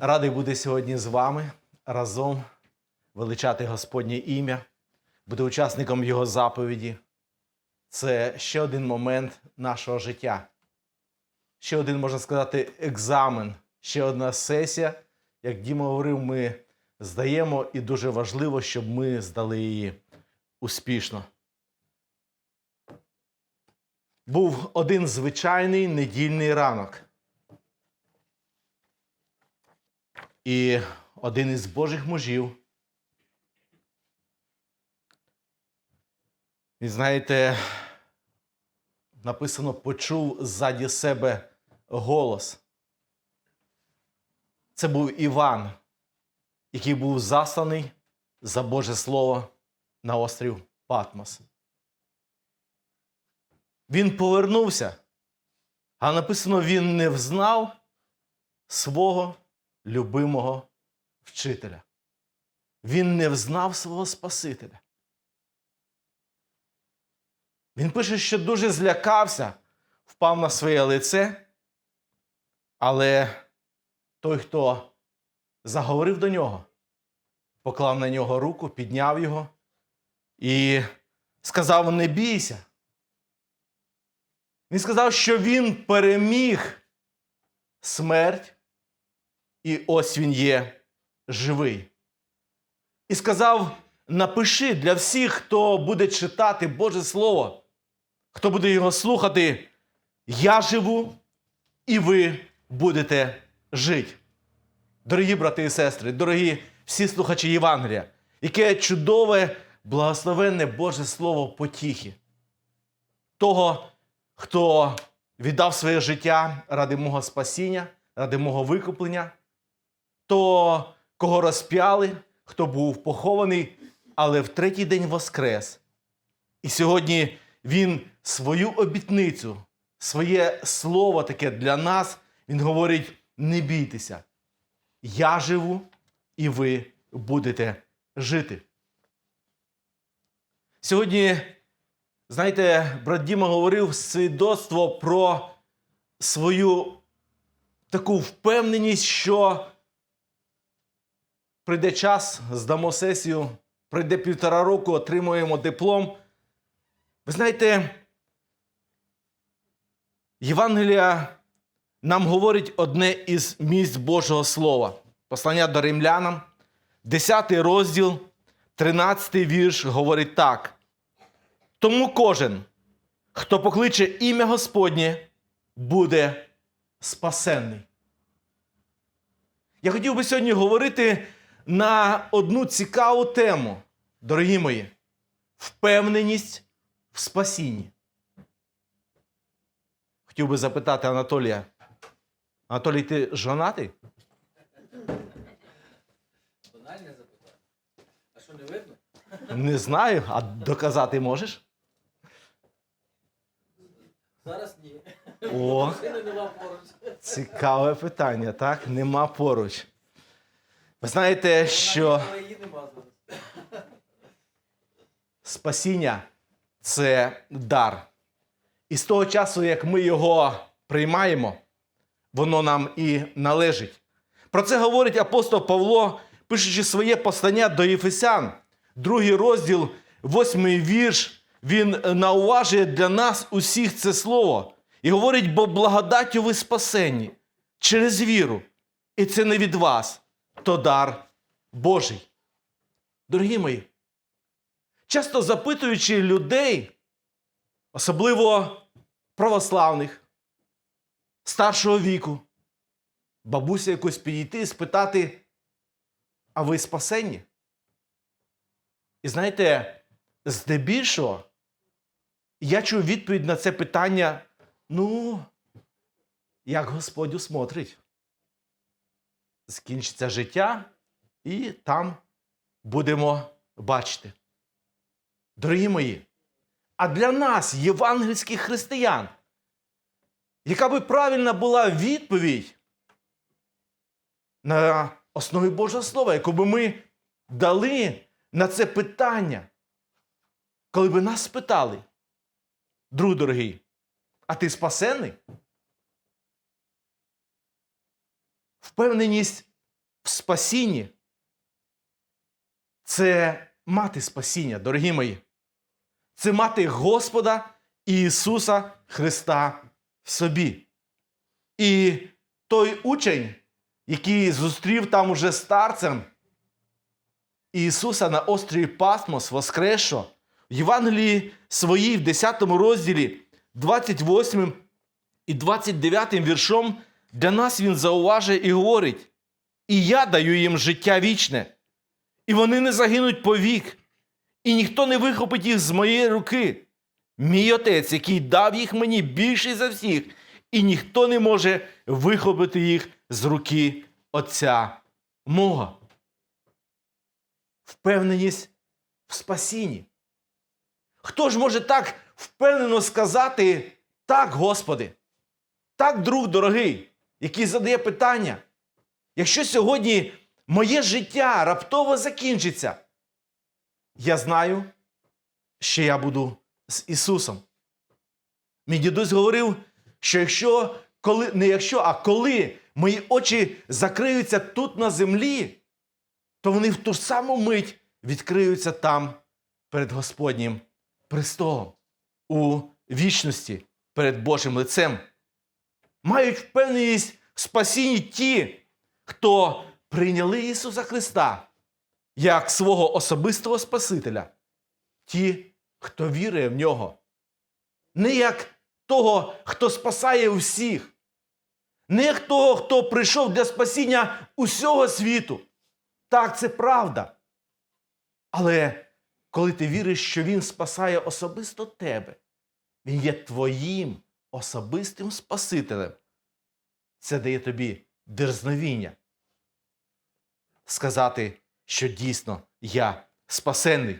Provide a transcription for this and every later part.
Радий бути сьогодні з вами разом величати Господнє ім'я, бути учасником Його заповіді. Це ще один момент нашого життя. Ще один, можна сказати, екзамен, ще одна сесія. Як Діма говорив, ми здаємо, і дуже важливо, щоб ми здали її успішно. Був один звичайний недільний ранок. І один із Божих мужів. І знаєте, написано, почув ззаді себе голос. Це був Іван, який був засланий за Боже Слово на острів Патмос. Він повернувся, а написано, він не взнав свого любимого вчителя. Він не взнав свого Спасителя. Він пише, що дуже злякався, впав на своє лице, але той, хто заговорив до нього, поклав на нього руку, підняв його і сказав: Не бійся. Він сказав, що він переміг смерть, і ось він є живий. І сказав: напиши для всіх, хто буде читати Боже Слово, хто буде його слухати, я живу, і ви будете жити. Дорогі брати і сестри, дорогі всі слухачі Євангелія, яке чудове, благословенне Боже Слово потіхи. Того, хто віддав своє життя ради мого спасіння, ради мого викуплення, то кого розп'яли, хто був похований, але в третій день воскрес. І сьогодні він свою обітницю, своє слово таке для нас, він говорить: не бійтеся, я живу, і ви будете жити. Сьогодні, знаєте, брат Діма говорив свідоцтво про свою таку впевненість, що прийде час, здамо сесію, прийде півтора року, отримуємо диплом. Ви знаєте, Євангелія нам говорить одне із місць Божого Слова. Послання до римлянам, 10 розділ, 13 вірш говорить так. Тому кожен, хто покличе ім'я Господнє, буде спасенний. Я хотів би сьогодні говорити на одну цікаву тему, дорогі мої, впевненість в спасінні. Хотів би запитати Анатолія. Анатолій, ти жонатий? Банальне запитання. А що не видно? Не знаю, а доказати можеш? Зараз ні. О, Машини нема поруч. цікаве питання, так? Нема поруч. Ви знаєте, що спасіння це дар. І з того часу, як ми його приймаємо, воно нам і належить. Про це говорить апостол Павло, пишучи своє послання до Єфесян, другий розділ, восьмий вірш. Він науважує для нас усіх це слово і говорить, бо благодаттю ви спасені через віру. І це не від вас, то дар Божий. Дорогі мої, часто запитуючи людей, особливо православних, старшого віку, бабуся якось підійти і спитати, а ви спасені? І знаєте, здебільшого я чув відповідь на це питання: ну, як Господь усмотрить. Скінчиться життя, і там будемо бачити. Дорогі мої, а для нас, євангельських християн, яка би правильна була відповідь на основі Божого Слова, яку би ми дали на це питання, коли би нас спитали, друг дорогий, а ти спасений? Впевненість в спасінні це мати спасіння, дорогі мої. Це мати Господа Ісуса Христа в собі. І той учень, який зустрів там уже старцем Ісуса на острові Пасмос Воскресшо, в Євангелії своїй в 10 розділі, 28 і 29 віршом, для нас він зауважує і говорить: І я даю їм життя вічне, і вони не загинуть повік, і ніхто не вихопить їх з моєї руки. Мій отець, який дав їх мені більший за всіх, і ніхто не може вихопити їх з руки Отця мого. Впевненість в спасінні. Хто ж може так впевнено сказати так, Господи? Так, друг дорогий, який задає питання. Якщо сьогодні моє життя раптово закінчиться, я знаю, що я буду з Ісусом. Мій дідусь говорив, що якщо, коли, не якщо, а коли мої очі закриються тут на землі, то вони в ту ж саму мить відкриються там перед Господнім престолом у вічності перед Божим лицем. Мають впевненість в спасінні ті, хто прийняли Ісуса Христа як свого особистого Спасителя, ті, хто вірує в нього, не як того, хто спасає всіх, не як того, хто прийшов для спасіння усього світу. Так, це правда. Але коли ти віриш, що Він спасає особисто тебе, Він є твоїм особистим Спасителем, це дає тобі дерзновіння сказати, що дійсно я спасенний.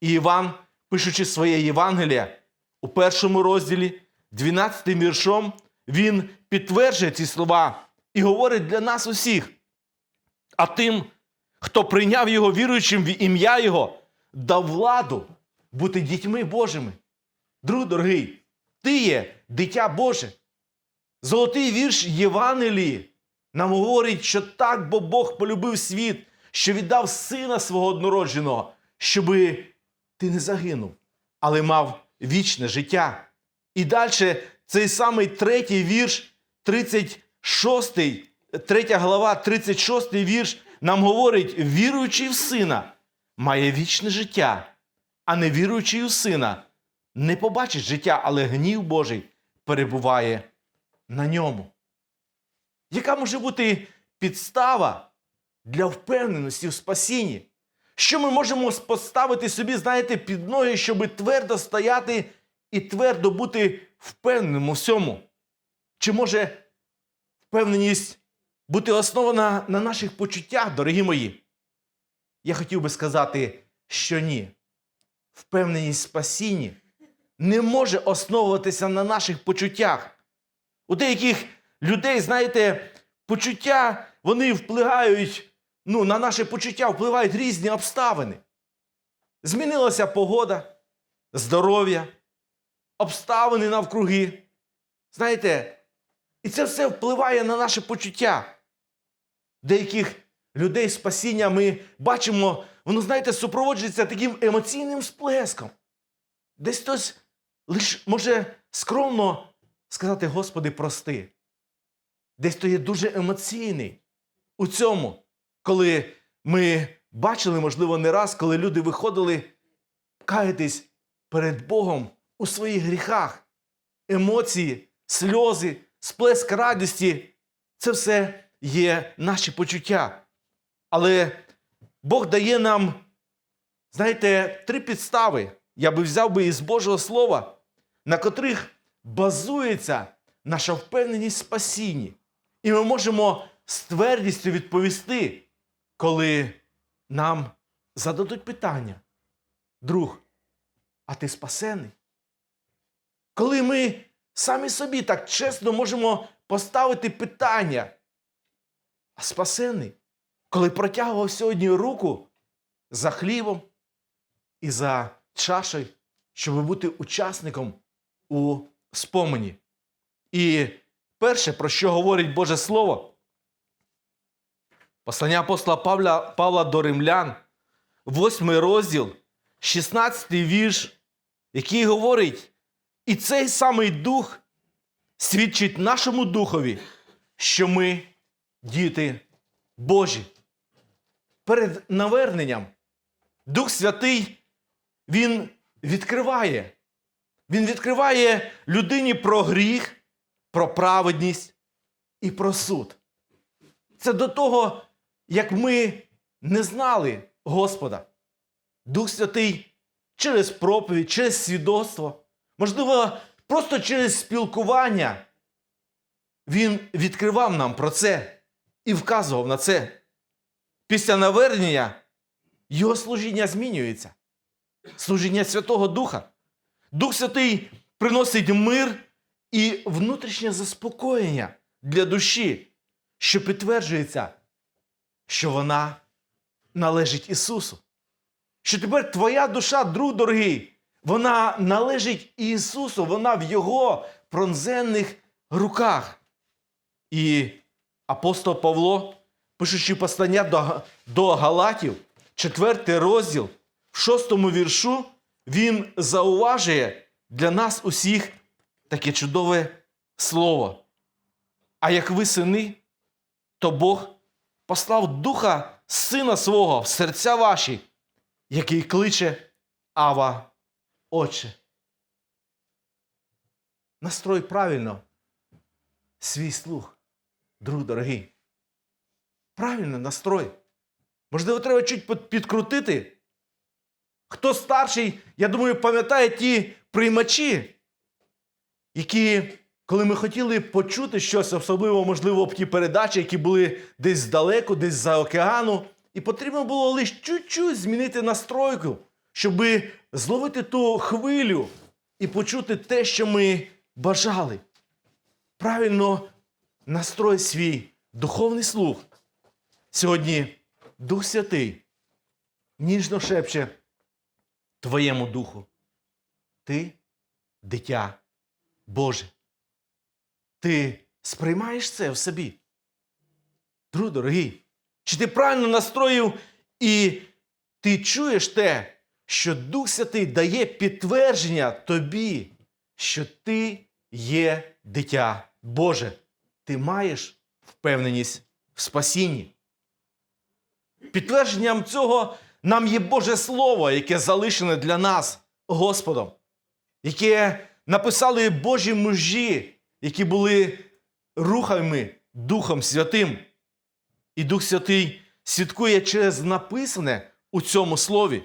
І Іван, пишучи своє Євангеліє у першому розділі, 12 віршом, він підтверджує ці слова і говорить для нас усіх. А тим, хто прийняв його віруючим в ім'я Його, дав владу бути дітьми Божими. Друг дорогий, ти є дитя Боже. Золотий вірш Євангелії нам говорить, що так, бо Бог полюбив світ, що віддав сина свого однородженого, щоби ти не загинув, але мав вічне життя. І далі цей самий третій вірш, 36, третя глава, 36 вірш, нам говорить: віруючий в сина має вічне життя, а не віруючий у сина не побачить життя, але гнів Божий перебуває на ньому. Яка може бути підстава для впевненості в спасінні? Що ми можемо поставити собі, знаєте, під ноги, щоб твердо стояти і твердо бути впевненим у всьому? Чи може впевненість бути основана на наших почуттях, дорогі мої? Я хотів би сказати, що ні. Впевненість в спасінні не може основуватися на наших почуттях. У деяких людей, знаєте, почуття вони впливають, ну, на наше почуття впливають різні обставини. Змінилася погода, здоров'я, обставини навкруги. Знаєте, і це все впливає на наше почуття. Деяких людей спасіння ми бачимо, воно, знаєте, супроводжується таким емоційним сплеском. Десь хтось лише може скромно сказати, Господи, прости. Десь то є дуже емоційний у цьому, коли ми бачили, можливо, не раз, коли люди виходили каятись перед Богом у своїх гріхах. Емоції, сльози, сплеск радості це все є наші почуття. Але Бог дає нам, знаєте, три підстави. Я би взяв би із Божого Слова, на котрих базується наша впевненість в спасінні. І ми можемо з твердістю відповісти, коли нам зададуть питання. Друг, а ти спасений? Коли ми самі собі так чесно можемо поставити питання, а спасений, коли протягував сьогодні руку за хлібом і за чашею, щоб бути учасником у спомені. І перше, про що говорить Боже Слово, Послання апостола Павла, Павла до римлян, 8 розділ, 16 вірш, який говорить, і цей самий дух свідчить нашому духові, що ми діти Божі. Перед наверненням Дух Святий Він відкриває. Він відкриває людині про гріх, про праведність і про суд. Це до того, як ми не знали Господа. Дух Святий через проповідь, через свідоцтво, можливо, просто через спілкування. Він відкривав нам про це і вказував на це. Після навернення його служіння змінюється. Служіння Святого Духа. Дух Святий приносить мир і внутрішнє заспокоєння для душі, що підтверджується, що вона належить Ісусу. Що тепер твоя душа, друг дорогий, вона належить Ісусу, вона в Його пронзенних руках. І апостол Павло, пишучи послання до, до Галатів, 4 розділ, в шостому віршу, він зауважує для нас усіх таке чудове слово. А як ви сини, то Бог послав духа сина свого в серця ваші, який кличе Ава Отче. Настрой правильно свій слух, друг дорогий. Правильно настрой. Можливо, треба чуть підкрутити. Хто старший, я думаю, пам'ятає ті приймачі, які, коли ми хотіли почути щось, особливо, можливо, ті передачі, які були десь здалеку, десь за океану, і потрібно було лише чуть-чуть змінити настройку, щоб зловити ту хвилю і почути те, що ми бажали. Правильно настрой свій духовний слух. Сьогодні Дух Святий ніжно шепче твоєму духу. Ти дитя Боже. Ти сприймаєш це в собі. Друг дорогий, чи ти правильно настроїв і ти чуєш те, що Дух Святий дає підтвердження тобі, що ти є дитя Боже. Ти маєш впевненість в спасінні. Підтвердженням цього нам є Боже Слово, яке залишене для нас Господом, яке написали Божі мужі, які були рухами Духом Святим. І Дух Святий свідкує через написане у цьому слові.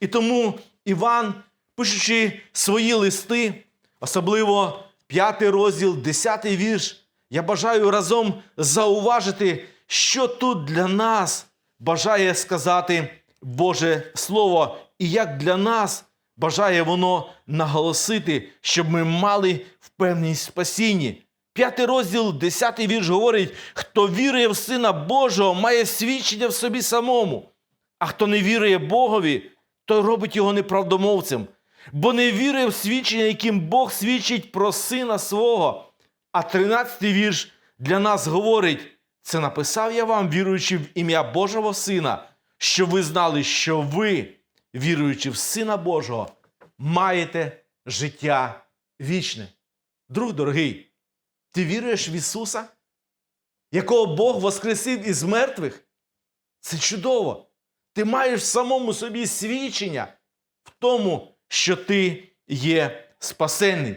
І тому Іван, пишучи свої листи, особливо 5 розділ, 10 вірш, я бажаю разом зауважити, що тут для нас бажає сказати Боже Слово, і як для нас бажає воно наголосити, щоб ми мали впевненість в спасінні. П'ятий розділ, десятий вірш говорить: хто вірує в Сина Божого, має свідчення в собі самому. А хто не вірує Богові, той робить його неправдомовцем, бо не вірує в свідчення, яким Бог свідчить про сина свого. А тринадцятий вірш для нас говорить: це написав я вам, віруючи в ім'я Божого Сина, що ви знали, що ви, віруючи в Сина Божого, маєте життя вічне. Друг дорогий, ти віруєш в Ісуса, якого Бог воскресив із мертвих? Це чудово. Ти маєш в самому собі свідчення в тому, що ти є спасенний.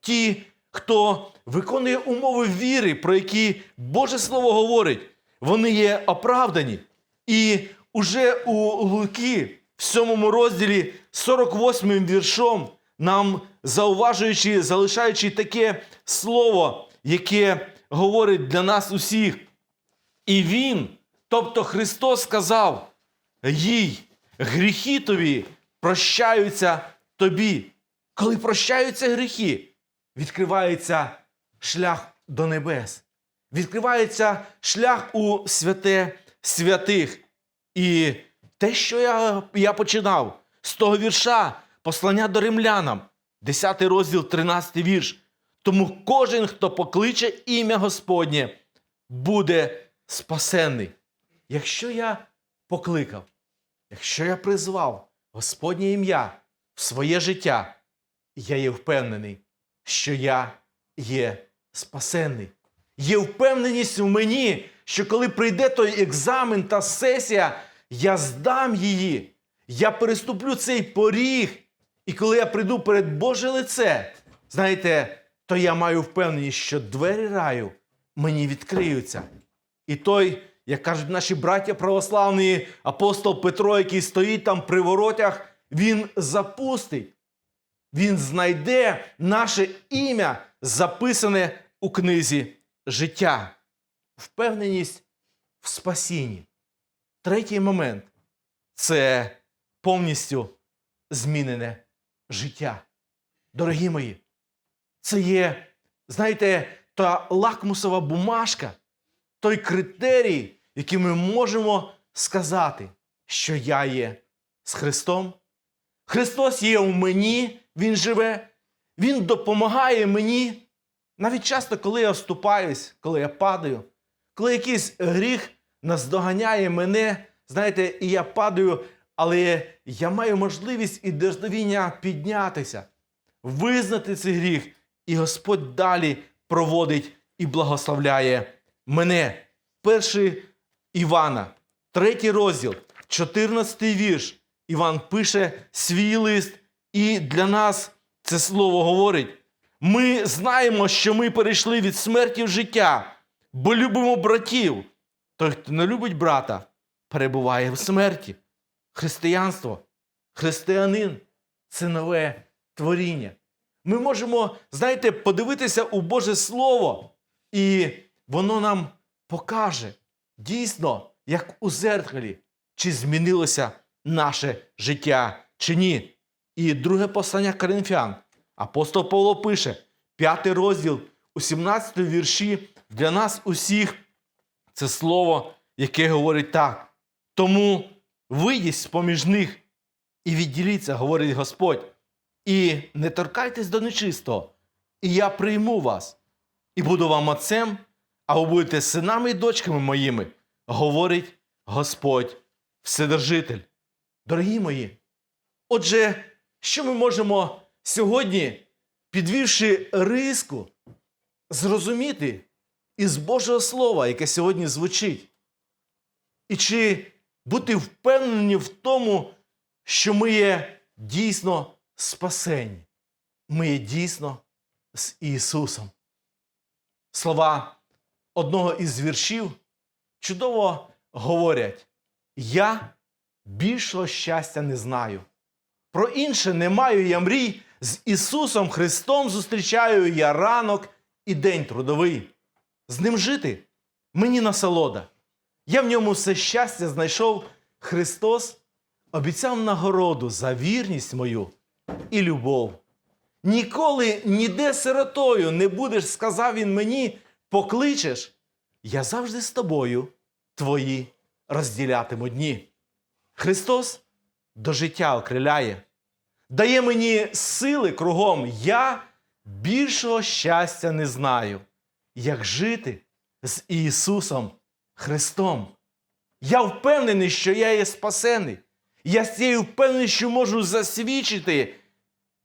Ті, хто виконує умови віри, про які Боже Слово говорить, вони є оправдані. І уже у Луки, в 7 розділі 48 віршом, нам зауважуючи, залишаючи таке слово, яке говорить для нас усіх. І Він, тобто Христос сказав, їй, гріхи тобі прощаються тобі. Коли прощаються гріхи, відкривається шлях до небес, відкривається шлях у святе святих. І те, що я, я починав з того вірша, послання до римлянам, 10 розділ, 13 вірш. Тому кожен, хто покличе ім'я Господнє, буде спасенний. якщо я покликав, якщо я призвав Господнє ім'я в своє життя, я є впевнений, що я є спасенний. Є впевненість у мені, що коли прийде той екзамен та сесія, я здам її, я переступлю цей поріг. І коли я прийду перед Боже лице, знаєте, то я маю впевненість, що двері раю мені відкриються. І той, як кажуть наші браття православні, апостол Петро, який стоїть там при воротях, він запустить. Він знайде наше ім'я, записане у книзі життя. Впевненість в спасінні. Третій момент це повністю змінене життя. Дорогі мої, це є, знаєте, та лакмусова бумажка, той критерій, який ми можемо сказати, що я є з Христом. Христос є у мені, Він живе, Він допомагає мені. Навіть часто, коли я вступаюсь, коли я падаю, коли якийсь гріх наздоганяє мене, знаєте, і я падаю, але я маю можливість і дождовіння піднятися, визнати цей гріх, і Господь далі проводить і благословляє мене. Перший Івана, третій розділ, 14 вірш. Іван пише свій лист, і для нас це слово говорить. Ми знаємо, що ми перейшли від смерті в життя, бо любимо братів. Той, хто не любить брата, перебуває в смерті. Християнство, християнин це нове творіння. Ми можемо, знаєте, подивитися у Боже Слово, і воно нам покаже дійсно, як у зеркалі, чи змінилося наше життя чи ні. І друге послання Коринфян. Апостол Павло пише, п'ятий розділ у 17 вірші для нас усіх це слово, яке говорить так. Тому вийдіть з-поміж них і відділіться, говорить Господь, і не торкайтесь до нечистого, і я прийму вас, і буду вам отцем, а ви будете синами і дочками моїми, говорить Господь Вседержитель. Дорогі мої, отже, що ми можемо сьогодні, підвівши риску, зрозуміти із Божого Слова, яке сьогодні звучить? І чи бути впевнені в тому, що ми є дійсно спасені, ми є дійсно з Ісусом. Слова одного із віршів чудово говорять: Я більшого щастя не знаю. Про інше не маю я мрій, з Ісусом Христом зустрічаю я ранок і день трудовий. З ним жити мені насолода. Я в ньому все щастя знайшов. Христос обіцяв нагороду за вірність мою і любов. Ніколи ніде сиротою не будеш, сказав він мені, покличеш, я завжди з тобою твої розділятиму дні. Христос до життя окриляє, дає мені сили кругом. Я більшого щастя не знаю, як жити з Ісусом Христом. Я впевнений, що я є спасений. Я з цією впевненістю можу засвідчити.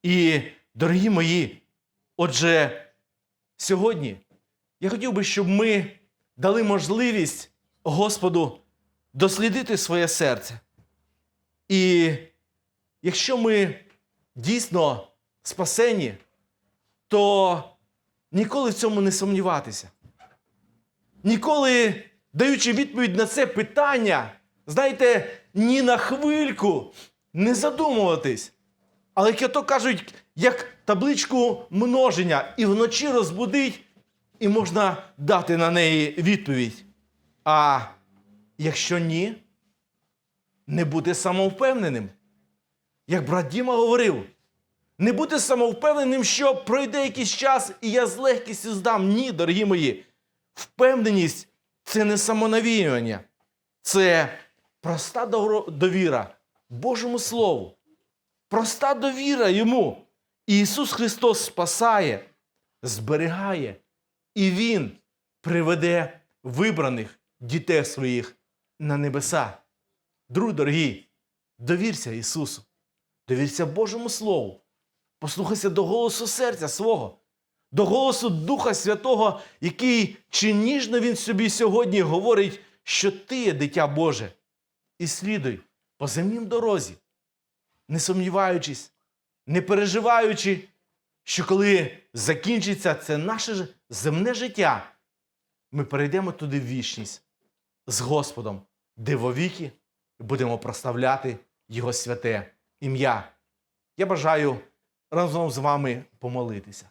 І, дорогі мої, отже, сьогодні я хотів би, щоб ми дали можливість Господу дослідити своє серце. І якщо ми дійсно спасені, то ніколи в цьому не сумніватися. Ніколи, даючи відповідь на це питання, знаєте, ні на хвильку не задумуватись. Але як то кажуть, як табличку множення, і вночі розбудить, і можна дати на неї відповідь. А якщо ні, не бути самовпевненим. Як брат Діма говорив, не бути самовпевненим, що пройде якийсь час, і я з легкістю здам. Ні, дорогі мої. Впевненість це не самонавіювання, це проста довіра Божому Слову. Проста довіра йому. І Ісус Христос спасає, зберігає, і Він приведе вибраних дітей своїх на небеса. Друг дорогий, довірся Ісусу, довірся Божому Слову, послухайся до голосу серця свого, до голосу Духа Святого, який чи ніжно Він собі сьогодні говорить, що ти є дитя Боже, і слідуй по земнім дорозі, не сумніваючись, не переживаючи, що коли закінчиться це наше земне життя, ми перейдемо туди в вічність з Господом, де вовіки будемо прославляти Його святе ім'я. Я бажаю разом з вами помолитися.